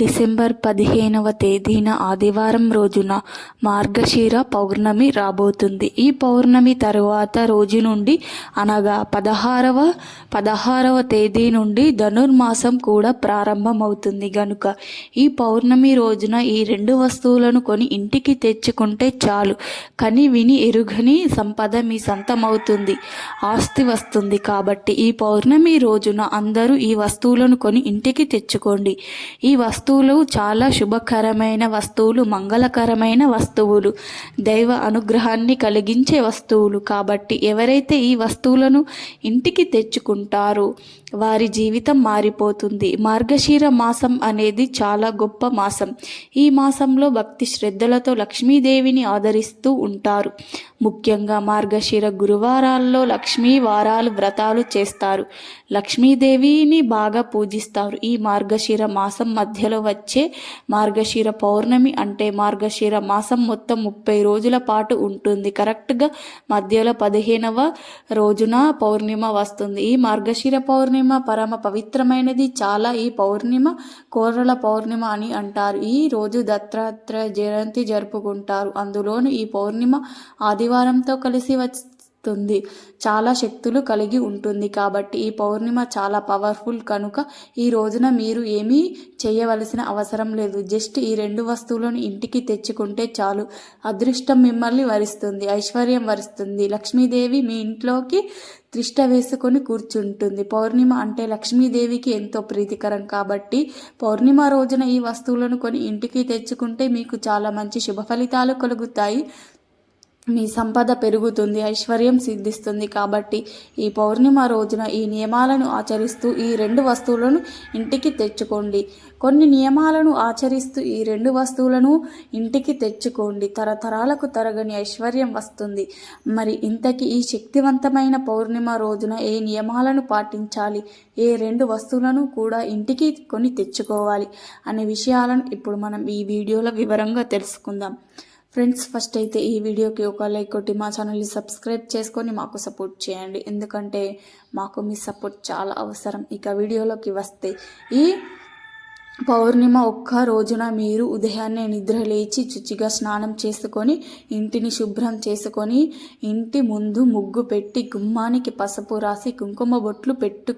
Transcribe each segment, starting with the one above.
December పదిహేనవ తేదీన ఆదివారం రోజున మార్గశిర పౌర్ణమి రాబోతుంది. ఈ పౌర్ణమి తరువాత రోజు నుండి అనగా పదహారవ పదహారవ తేదీ నుండి ధనుర్మాసం కూడా ప్రారంభమవుతుంది గనుక ఈ పౌర్ణమి రోజున ఈ రెండు వస్తువులను కొని ఇంటికి తెచ్చుకుంటే చాలు. కని విని ఎరుగని సంపద మీ సొంతమవుతుంది ఆస్తి వస్తుంది కాబట్టి ఈ పౌర్ణమి రోజున అందరూ ఈ వస్తువులను కొని ఇంటికి తెచ్చుకోండి. ఈ వస్తు వస్తువులు చాలా శుభకరమైన వస్తువులు మంగళకరమైన వస్తువులు దైవ అనుగ్రహాన్ని కలిగించే వస్తువులు. కాబట్టి ఎవరైతే ఈ వస్తువులను ఇంటికి తెచ్చుకుంటారో వారి జీవితం మారిపోతుంది. మార్గశీర మాసం అనేది చాలా గొప్ప మాసం. ఈ మాసంలో భక్తి శ్రద్ధలతో లక్ష్మీదేవిని ఆదరిస్తూ ఉంటారు. ముఖ్యంగా మార్గశీర గురువారాల్లో లక్ష్మీ వారాలు వ్రతాలు చేస్తారు. లక్ష్మీదేవిని బాగా పూజిస్తారు. ఈ మార్గశీర మాసం మధ్యలో వచ్చే మార్గశిర పౌర్ణమి అంటే మార్గశిర మాసం మొత్తం ముప్పై రోజుల పాటు ఉంటుంది. కరెక్ట్గా మధ్యలో పదిహేనవ రోజున పౌర్ణిమ వస్తుంది. ఈ మార్గశిర పౌర్ణిమ పరమ పవిత్రమైనది. చాలా ఈ పౌర్ణిమ కోరల పౌర్ణిమ అని అంటారు. ఈ రోజు దత్తాత్రేయ జయంతి జరుపుకుంటారు. అందులోను ఈ పౌర్ణిమ ఆదివారంతో కలిసి వచ్చి ఇస్తుంది చాలా శక్తులు కలిగి ఉంటుంది కాబట్టి ఈ పౌర్ణిమ చాలా పవర్ఫుల్ కనుక ఈ రోజున మీరు ఏమీ చేయవలసిన అవసరం లేదు. జస్ట్ ఈ రెండు వస్తువులను ఇంటికి తెచ్చుకుంటే చాలు. అదృష్టం మిమ్మల్ని వరిస్తుంది ఐశ్వర్యం వరిస్తుంది. లక్ష్మీదేవి మీ ఇంట్లోకి త్రిష్ట వేసుకొని కూర్చుంటుంది. పౌర్ణిమ అంటే లక్ష్మీదేవికి ఎంతో ప్రీతికరం కాబట్టి పౌర్ణిమ రోజున ఈ వస్తువులను కొని ఇంటికి తెచ్చుకుంటే మీకు చాలా మంచి శుభ ఫలితాలు కలుగుతాయి. మీ సంపద పెరుగుతుంది ఐశ్వర్యం సిద్ధిస్తుంది కాబట్టి ఈ పౌర్ణిమ రోజున ఈ నియమాలను ఆచరిస్తూ ఈ రెండు వస్తువులను ఇంటికి తెచ్చుకోండి. కొన్ని నియమాలను ఆచరిస్తూ ఈ రెండు వస్తువులను ఇంటికి తెచ్చుకోండి. తరతరాలకు తరగని ఐశ్వర్యం వస్తుంది. మరి ఇంతకీ ఈ శక్తివంతమైన పౌర్ణిమ రోజున ఏ నియమాలను పాటించాలి? ఏ రెండు వస్తువులను కూడా ఇంటికి కొని తెచ్చుకోవాలి అనే విషయాలను ఇప్పుడు మనం ఈ వీడియోలో వివరంగా తెలుసుకుందాం. ఫ్రెండ్స్ ఫస్ట్ అయితే ఈ వీడియోకి ఒక లైక్ కొట్టి మా ఛానల్ని సబ్స్క్రైబ్ చేసుకొని మాకు సపోర్ట్ చేయండి. ఎందుకంటే మాకు మీ సపోర్ట్ చాలా అవసరం. ఇక వీడియోలోకి వస్తే ఈ పౌర్ణిమ ఒక్క రోజున మీరు ఉదయాన్నే నిద్ర లేచి చుచిగా స్నానం చేసుకొని ఇంటిని శుభ్రం చేసుకొని ఇంటి ముందు ముగ్గు పెట్టి గుమ్మానికి పసుపు రాసి కుంకుమ బొట్లు పెట్టు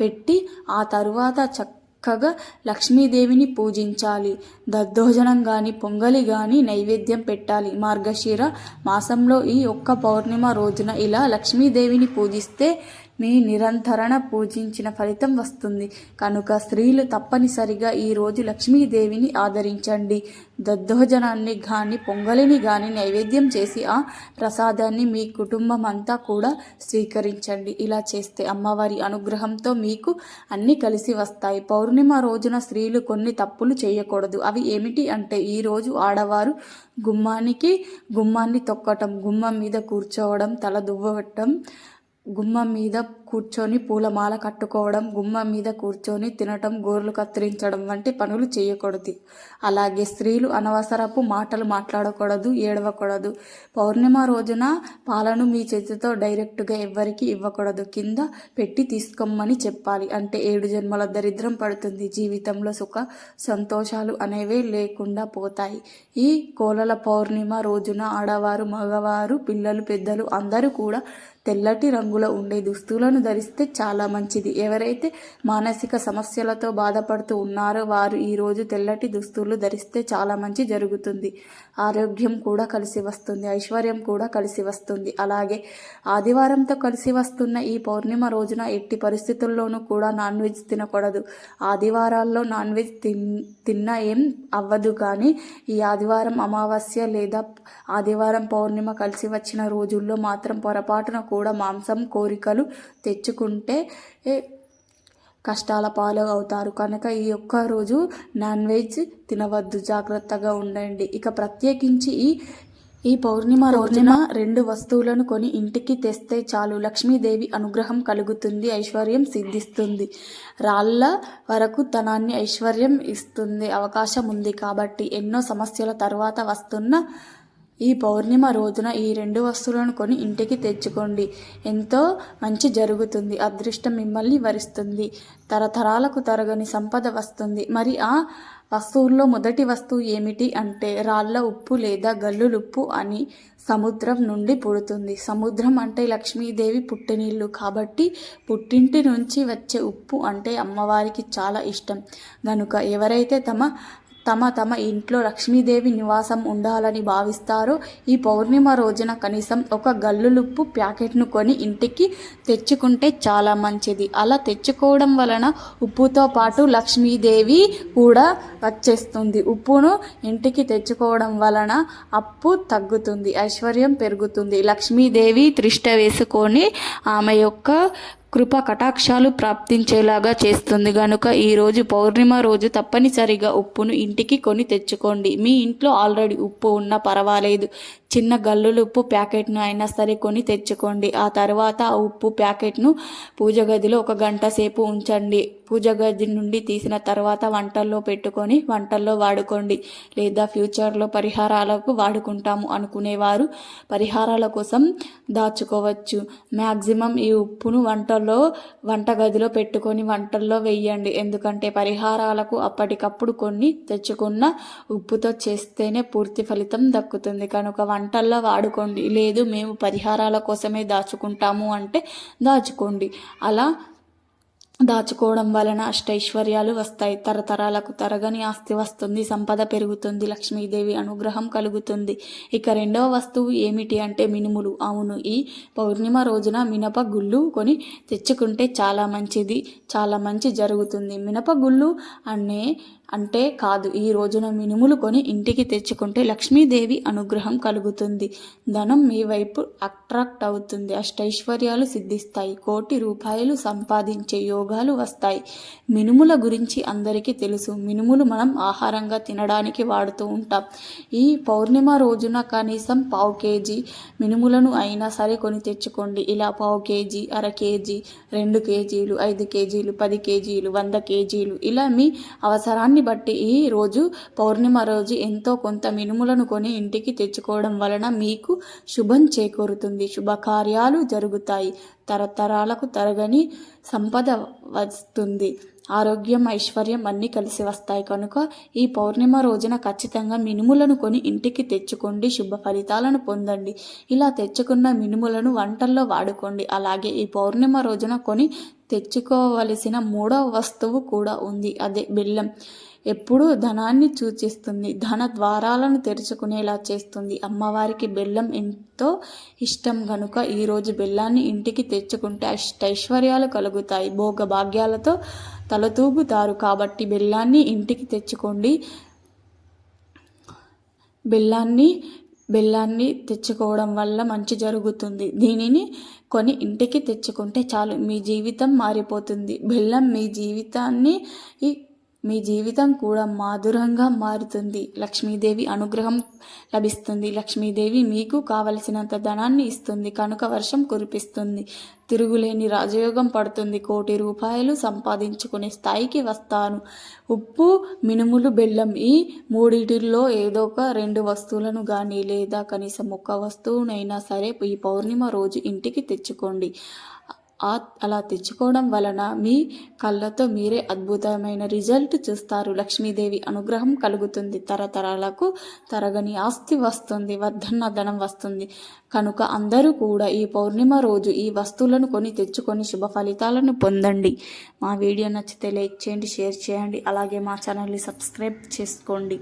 పెట్టి ఆ తరువాత చక్క చక్కగా లక్ష్మీదేవిని పూజించాలి. దద్దోజనం కానీ పొంగలి కానీ నైవేద్యం పెట్టాలి. మార్గశిర మాసంలో ఈ ఒక్క పౌర్ణిమ రోజున ఇలా లక్ష్మీదేవిని పూజిస్తే మీ నిరంతరణ పూజించిన ఫలితం వస్తుంది. కనుక స్త్రీలు తప్పనిసరిగా ఈరోజు లక్ష్మీదేవిని ఆదరించండి. దద్దోజనాన్ని కానీ పొంగలిని కానీ నైవేద్యం చేసి ఆ ప్రసాదాన్ని మీ కుటుంబం అంతా కూడా స్వీకరించండి. ఇలా చేస్తే అమ్మవారి అనుగ్రహంతో మీకు అన్నీ కలిసి వస్తాయి. పౌర్ణిమ రోజున స్త్రీలు కొన్ని తప్పులు చేయకూడదు. అవి ఏమిటి అంటే ఈరోజు ఆడవారు గుమ్మానికి గుమ్మాన్ని తొక్కటం గుమ్మం మీద కూర్చోవడం తల దువ్వటం గుమ్మం మీద కూర్చొని పూలమాల కట్టుకోవడం గుమ్మం మీద కూర్చొని తినటం గోర్లు కత్తిరించడం వంటి పనులు చేయకూడదు. అలాగే స్త్రీలు అనవసరపు మాటలు మాట్లాడకూడదు ఏడవకూడదు. పౌర్ణిమ రోజున పాలను మీ చేతితో డైరెక్ట్గా ఎవ్వరికి ఇవ్వకూడదు. కింద పెట్టి తీసుకోమని చెప్పాలి. అంటే ఏడు జన్మల దరిద్రం పడుతుంది. జీవితంలో సుఖ సంతోషాలు అనేవే లేకుండా పోతాయి. ఈ కోలల పౌర్ణిమ రోజున ఆడవారు మగవారు పిల్లలు పెద్దలు అందరూ కూడా తెల్లటి రంగులో ఉండే దుస్తులను ధరిస్తే చాలా మంచిది. ఎవరైతే మానసిక సమస్యలతో బాధపడుతూ ఉన్నారో వారు ఈరోజు తెల్లటి దుస్తులు ధరిస్తే చాలా మంచి జరుగుతుంది. ఆరోగ్యం కూడా కలిసి వస్తుంది. ఐశ్వర్యం కూడా కలిసి వస్తుంది. అలాగే ఆదివారంతో కలిసి వస్తున్న ఈ పౌర్ణిమ రోజున ఎట్టి పరిస్థితుల్లోనూ కూడా నాన్ వెజ్ తినకూడదు. ఆదివారాల్లో నాన్ వెజ్ తిన్ తిన్నా ఏం అవ్వదు. కానీ ఈ ఆదివారం అమావాస్య లేదా ఆదివారం పౌర్ణిమ కలిసి వచ్చిన రోజుల్లో మాత్రం పొరపాటున కూడా మాంసం కోరికలు తెచ్చుకుంటే కష్టాల పాలు అవుతారు కనుక ఈ ఒక్క రోజు నాన్ వెజ్ తినవద్దు. జాగ్రత్తగా ఉండండి. ఇక ప్రత్యేకించి ఈ ఈ పౌర్ణిమ రోజున రెండు వస్తువులను కొని ఇంటికి తెస్తే చాలు. లక్ష్మీదేవి అనుగ్రహం కలుగుతుంది ఐశ్వర్యం సిద్ధిస్తుంది. రాళ్ళ వరకు ధనాన్ని ఐశ్వర్యం ఇస్తుంది. అవకాశం ఉంది కాబట్టి ఎన్నో సమస్యల తర్వాత వస్తున్న ఈ పౌర్ణిమ రోజున ఈ రెండు వస్తువులను కొని ఇంటికి తెచ్చుకోండి. ఎంతో మంచి జరుగుతుంది. అదృష్టం మిమ్మల్ని వరిస్తుంది. తరతరాలకు తరగని సంపద వస్తుంది. మరి ఆ వస్తువుల్లో మొదటి వస్తువు ఏమిటి అంటే రాళ్ళ ఉప్పు లేదా గల్లులుప్పు అని సముద్రం నుండి పుడుతుంది. సముద్రం అంటే లక్ష్మీదేవి పుట్టినీళ్ళు కాబట్టి పుట్టింటి నుంచి వచ్చే ఉప్పు అంటే అమ్మవారికి చాలా ఇష్టం. గనుక ఎవరైతే తమ తమ తమ ఇంట్లో లక్ష్మీదేవి నివాసం ఉండాలని భావిస్తారు. ఈ పౌర్ణిమ రోజున కనీసం ఒక గల్లులుప్పు ప్యాకెట్ను కొని ఇంటికి తెచ్చుకుంటే చాలా మంచిది. అలా తెచ్చుకోవడం వలన ఉప్పుతో పాటు లక్ష్మీదేవి కూడా వచ్చేస్తుంది. ఉప్పును ఇంటికి తెచ్చుకోవడం వలన అప్పు తగ్గుతుంది ఐశ్వర్యం పెరుగుతుంది. లక్ష్మీదేవి త్రిష్ట వేసుకొని ఆమె యొక్క కృప కటాక్షాలు ప్రాప్తించేలాగా చేస్తుంది గనుక ఈరోజు పౌర్ణిమ రోజు తప్పనిసరిగా ఉప్పును ఇంటికి కొని తెచ్చుకోండి. మీ ఇంట్లో ఆల్రెడీ ఉప్పు ఉన్నా పర్వాలేదు. చిన్న గల్లులు ఉప్పు ప్యాకెట్ను అయినా సరే కొని తెచ్చుకోండి. ఆ తర్వాత ఆ ఉప్పు ప్యాకెట్ను పూజ గదిలో ఒక గంట సేపు ఉంచండి. పూజ గది నుండి తీసిన తర్వాత వంటల్లో పెట్టుకొని వంటల్లో వాడుకోండి. లేదా ఫ్యూచర్లో పరిహారాలకు వాడుకుంటాము అనుకునేవారు పరిహారాల కోసం దాచుకోవచ్చు. మ్యాక్సిమం ఈ ఉప్పును వంటల్లో వంటగదిలో పెట్టుకొని వంటల్లో వేయండి ఎందుకంటే పరిహారాలకు అప్పటికప్పుడు కొన్ని తెచ్చుకున్న ఉప్పుతో చేస్తేనే పూర్తి ఫలితం దక్కుతుంది. కనుక వంటల్లో వాడుకోండి. లేదు మేము పరిహారాల కోసమే దాచుకుంటాము అంటే దాచుకోండి. అలా దాచుకోవడం వలన అష్టైశ్వర్యాలు వస్తాయి. తరతరాలకు తరగని ఆస్తి వస్తుంది సంపద పెరుగుతుంది లక్ష్మీదేవి అనుగ్రహం కలుగుతుంది. ఇక రెండవ వస్తువు ఏమిటి అంటే మినుములు. అవును ఈ పౌర్ణిమ రోజున మినప గుళ్ళు కొని తెచ్చుకుంటే చాలా మంచిది చాలా మంచి జరుగుతుంది. మినప గుళ్ళు అనే అంటే కాదు ఈ రోజున మినుములు కొని ఇంటికి తెచ్చుకుంటే లక్ష్మీదేవి అనుగ్రహం కలుగుతుంది. ధనం మీ వైపు అట్రాక్ట్ అవుతుంది. అష్టైశ్వర్యాలు సిద్ధిస్తాయి. కోటి రూపాయలు సంపాదించే యోగాలు వస్తాయి. మినుముల గురించి అందరికీ తెలుసు. మినుములు మనం ఆహారంగా తినడానికి వాడుతూ ఉంటాం. ఈ పౌర్ణిమ రోజున కనీసం పావు కేజీ మినుములను అయినా సరే కొని తెచ్చుకోండి. ఇలా పావు కేజీ అర కేజీ రెండు కేజీలు ఐదు కేజీలు పది కేజీలు వంద కేజీలు ఇలా మీ అవసరాన్ని దాన్ని బట్టి ఈ రోజు పౌర్ణిమ రోజు ఎంతో కొంత మినుములను కొని ఇంటికి తెచ్చుకోవడం వలన మీకు శుభం చేకూరుతుంది. శుభకార్యాలు జరుగుతాయి. తరతరాలకు తరగని సంపద వస్తుంది. ఆరోగ్యం ఐశ్వర్యం అన్నీ కలిసి వస్తాయి. కనుక ఈ పౌర్ణిమ రోజున ఖచ్చితంగా మినుములను కొని ఇంటికి తెచ్చుకోండి. శుభ ఫలితాలను పొందండి. ఇలా తెచ్చుకున్న మినుములను వంటల్లో వాడుకోండి. అలాగే ఈ పౌర్ణిమ రోజున కొని తెచ్చుకోవలసిన మూడవ వస్తువు కూడా ఉంది. అదే బెల్లం. ఎప్పుడూ ధనాన్ని సూచిస్తుంది. ధన ద్వారాలను తెరుచుకునేలా చేస్తుంది. అమ్మవారికి బెల్లం ఎంతో ఇష్టం గనుక ఈరోజు బెల్లాన్ని ఇంటికి తెచ్చుకుంటే అష్టైశ్వర్యాలు కలుగుతాయి. భోగ భాగ్యాలతో తలతూగుతారు. కాబట్టి బెల్లాన్ని ఇంటికి తెచ్చుకోండి. బెల్లాన్ని బెల్లాన్ని తెచ్చుకోవడం వల్ల మంచి జరుగుతుంది. దీనిని కొని ఇంటికి తెచ్చుకుంటే చాలు మీ జీవితం మారిపోతుంది. బెల్లం మీ జీవితాన్ని మీ జీవితం కూడా మాధురంగా మారుతుంది. లక్ష్మీదేవి అనుగ్రహం లభిస్తుంది. లక్ష్మీదేవి మీకు కావలసినంత ధనాన్ని ఇస్తుంది. కనుక వర్షం కురిపిస్తుంది. తిరుగులేని రాజయోగం పడుతుంది. కోటి రూపాయలు సంపాదించుకునే స్థాయికి వస్తాను. ఉప్పు మినుములు బెల్లం ఈ మూడిటిల్లో ఏదో ఒక రెండు వస్తువులను కానీ లేదా కనీసం ఒక్క వస్తువునైనా సరే ఈ పౌర్ణిమ రోజు ఇంటికి తెచ్చుకోండి. అలా తెచ్చుకోవడం వలన మీ కళ్ళతో మీరే అద్భుతమైన రిజల్ట్ చూస్తారు. లక్ష్మీదేవి అనుగ్రహం కలుగుతుంది. తరతరాలకు తరగని ఆస్తి వస్తుంది. వర్ధన్న ధనం వస్తుంది. కనుక అందరూ కూడా ఈ పౌర్ణిమ రోజు ఈ వస్తువులను కొని తెచ్చుకొని శుభ ఫలితాలను పొందండి. మా వీడియో నచ్చితే లైక్ చేయండి షేర్ చేయండి. అలాగే మా ఛానల్ని సబ్స్క్రైబ్ చేసుకోండి.